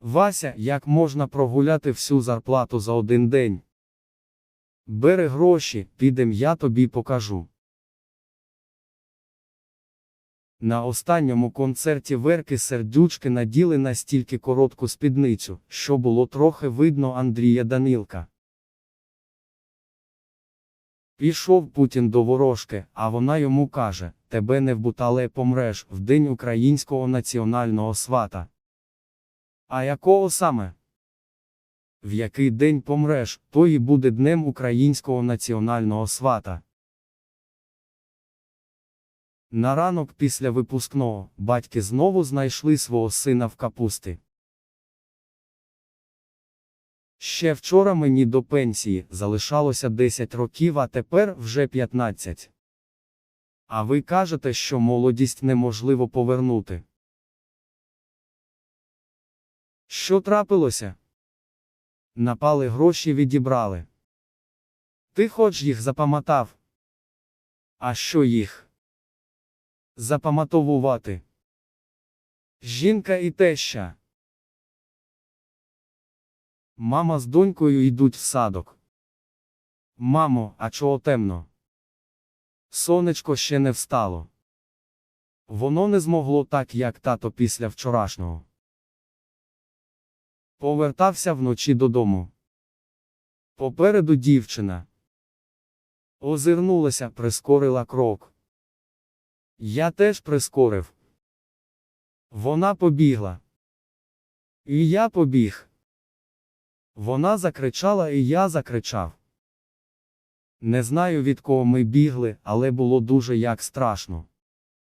Вася, як можна прогуляти всю зарплату за один день? Бери гроші, підем я тобі покажу. На останньому концерті Верки Сердючки наділи настільки коротку спідницю, що було трохи видно Андрія Данилка. Пішов Путін до ворожки, а вона йому каже: Тебе не вбутале помреш в день українського національного свата. А якого саме? В який день помреш, то і буде днем українського національного свата. На ранок після випускного батьки знову знайшли свого сина в капусти. Ще вчора мені до пенсії залишалося 10 років, а тепер вже 15. А ви кажете, що молодість неможливо повернути. Що трапилося? Напали гроші відібрали. Ти хоч їх запам'ятав? А що їх? Запам'ятовувати. Жінка і теща. Мама з донькою йдуть в садок. Мамо, а чого темно? Сонечко ще не встало. Воно не змогло так, як тато після вчорашнього. Повертався вночі додому. Попереду дівчина. Озирнулася, прискорила крок. Я теж прискорив. Вона побігла. І я побіг. Вона закричала, і я закричав. Не знаю від кого ми бігли, але було дуже як страшно.